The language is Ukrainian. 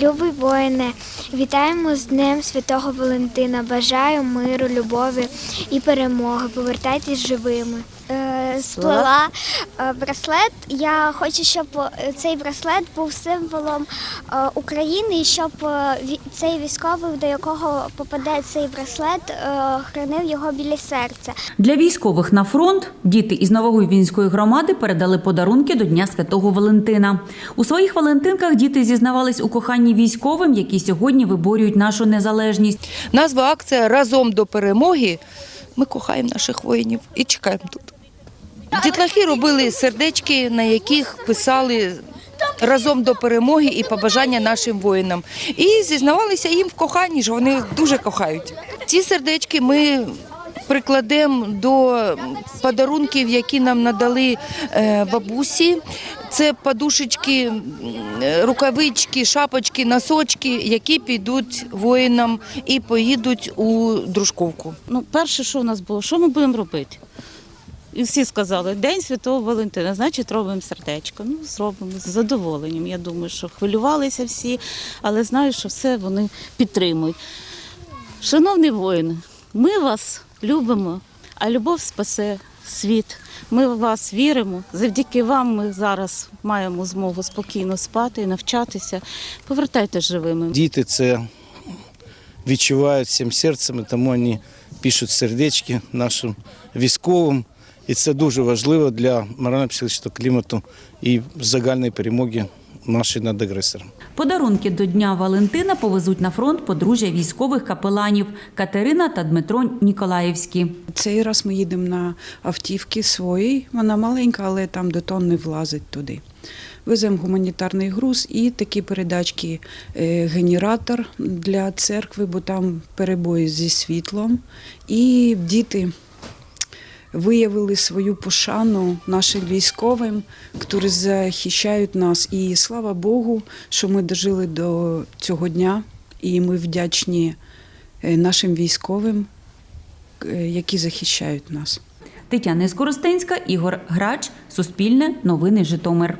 Любий воїне, вітаємо з Днем Святого Валентина. Бажаю миру, любові і перемоги. Повертайтесь живими. Е, Сплела е, браслет. Я хочу, щоб е, цей браслет був символом України, і щоб цей військовий, до якого попаде цей браслет, хранив його біля серця. Для військових на фронт діти із Новогуйвінської громади передали подарунки до Дня Святого Валентина. У своїх Валентинках діти зізнавались у коханні військовим, які сьогодні виборюють нашу незалежність. Назва акція Разом до перемоги. Ми кохаємо наших воїнів і чекаємо тут. Дітлахи робили сердечки, на яких писали разом до перемоги і побажання нашим воїнам. І зізнавалися їм в коханні, що вони дуже кохають. Ці сердечки ми прикладемо до подарунків, які нам надали е, бабусі. Це подушечки, рукавички, шапочки, носочки, які підуть воїнам і поїдуть у дружковку. Ну, перше, що у нас було, що ми будемо робити? І всі сказали, День Святого Валентина, значить, робимо сердечко. Ну, зробимо з задоволенням. Я думаю, що хвилювалися всі, але знаю, що все вони підтримують. Шановні воїни, ми вас любимо, а любов спасе світ. Ми в вас віримо. Завдяки вам ми зараз маємо змогу спокійно спати і навчатися. Повертайтеся живими. Діти це відчувають всім серцем, тому вони пишуть сердечки нашим військовим. І це дуже важливо для морально-психологічного клімату і загальної перемоги нашої над агресором. Подарунки до Дня Валентина повезуть на фронт подружжя військових капеланів Катерина та Дмитро Ніколаївські. Цей раз ми їдемо на автівки своїй. Вона маленька, але там до тонни влазить туди. Веземо гуманітарний груз і такі передачки е, генератор для церкви, бо там перебої зі світлом. І діти виявили свою пошану нашим військовим, які захищають нас. І слава Богу, що ми дожили до цього дня, і ми вдячні е, нашим військовим, е, які захищають нас. Тетяна Скоростенська, Ігор Грач, Суспільне, Новини Житомир.